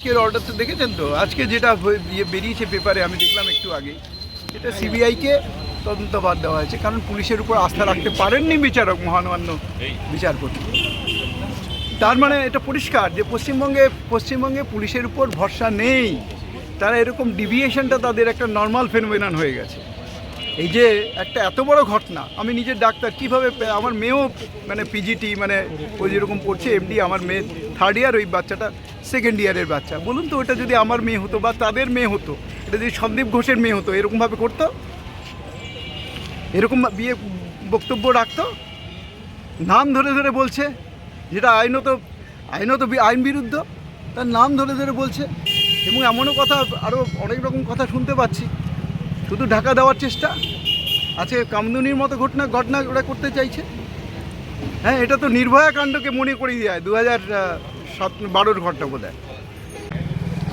আজকের অর্ডারটা দেখেছেন তো? আজকে যেটা ইয়ে বেরিয়েছে পেপারে আমি দেখলাম একটু আগে এটা সিবিআইকে তদন্ত বাদ দেওয়া হয়েছে কারণ পুলিশের উপর আস্থা রাখতে পারেননি বিচারক মহামান্য বিচারপতি। তার মানে এটা পরিষ্কার যে পশ্চিমবঙ্গে পশ্চিমবঙ্গে পুলিশের উপর ভরসা নেই। তারা এরকম ডিভিয়েশনটা তাদের একটা নর্মাল ফেনোমেনন হয়ে গেছে। এই যে একটা এত বড় ঘটনা আমি নিজের ডাক্তার কীভাবে আমার মেয়েও মানে পিজিটি মানে ওই যেরকম পড়ছে এমডি আমার মেয়ে থার্ড ইয়ার ওই বাচ্চাটা সেকেন্ড ইয়ারের বাচ্চা। বলুন তো, ওটা যদি আমার মেয়ে হতো বা তাদের মেয়ে হতো, এটা যদি সন্দীপ ঘোষের মেয়ে হতো, এরকমভাবে করতো? এরকম বিয়ে বক্তব্য রাখতো? নাম ধরে ধরে বলছে, যেটা আইনত আইনত আইন বিরুদ্ধ, তার নাম ধরে ধরে বলছে। এবং এমনও কথা, আরও অনেক রকম কথা শুনতে পাচ্ছি। শুধু ঢাকা দেওয়ার চেষ্টা। আজকে কামদুনির মতো ঘটনা ঘটনা ওরা করতে চাইছে। হ্যাঁ এটা তো নির্ভয়া কাণ্ডকে মনে করিয়ে দেয়। দু হাজার সাত বারোর ঘটনা বোধ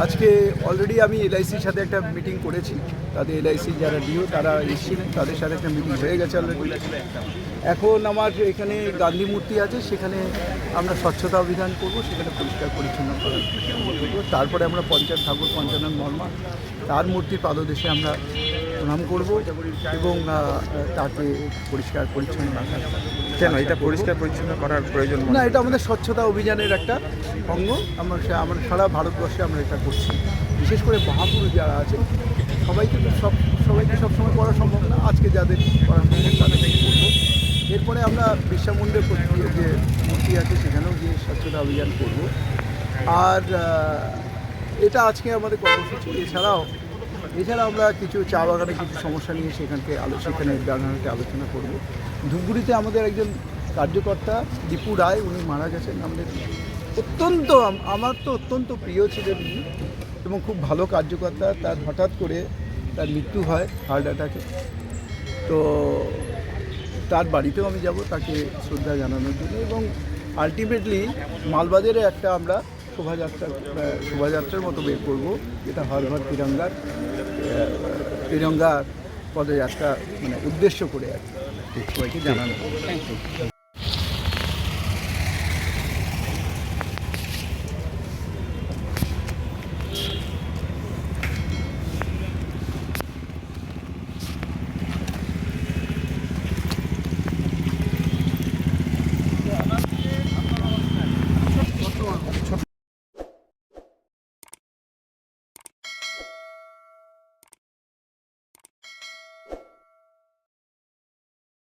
আজকে অলরেডি আমি এলআইসির সাথে একটা মিটিং করেছি। তাদের এলআইসি যারা ডিও তারা এসেছিলেন তাদের সাথে একটা মিটিং হয়ে গেছে অলরেডি এখন আমার এখানে গান্ধী মূর্তি আছে, সেখানে আমরা স্বচ্ছতা অভিযান করব, সেখানে পরিষ্কার পরিচ্ছন্ন করার। তারপরে আমরা পঞ্চায়েত ঠাকুর পঞ্চানন মর্মা তার মূর্তির পাদদেশে আমরা প্রণাম করব এবং তাকে পরিষ্কার পরিচ্ছন্ন রাখার কেন? এটা পরিষ্কার পরিচ্ছন্ন করার প্রয়োজন না এটা আমাদের স্বচ্ছতা অভিযানের একটা অঙ্গ। আমরা সে- আমরা সারা ভারতবর্ষে আমরা এটা করছি। বিশেষ করে মহাপুরুষ যারা আছে সবাইকে তো সব সবাইকে সবসময় করা সম্ভব না। আজকে যাদের করা সম্ভব তাদেরকে করব। এরপরে আমরা বিশ্বামন্দির যে মূর্তি আছে সেখানেও গিয়ে স্বচ্ছতা অভিযান করব। আর এটা আজকে আমাদের কর্মসূচি। এছাড়াও এছাড়া আমরা কিছু চা বাগানে কিছু সমস্যা নিয়ে সেখানকে আলো সেখানে বাগানকে আলোচনা করব। ধূপগুড়িতে আমাদের একজন কার্যকর্তা দীপু রায়, উনি মারা গেছেন। আমাদের অত্যন্ত আমার তো অত্যন্ত প্রিয় ছিলেন উনি এবং খুব ভালো কার্যকর্তা। তার হঠাৎ করে তার মৃত্যু হয়, হার্ট অ্যাটাকে। তো তার বাড়িতেও আমি যাব তাকে শ্রদ্ধা জানানোর জন্য এবং আলটিমেটলি মালবাজারে একটা আমরা শোভাযাত্রা শোভাযাত্রার মতো বের করব। যেটা হর ঘর তিরঙ্গার তিরঙ্গার তিরঙ্গা পদযাত্রা মানে উদ্দেশ্য করে আর কি। সবাইকে জানানো। Thank you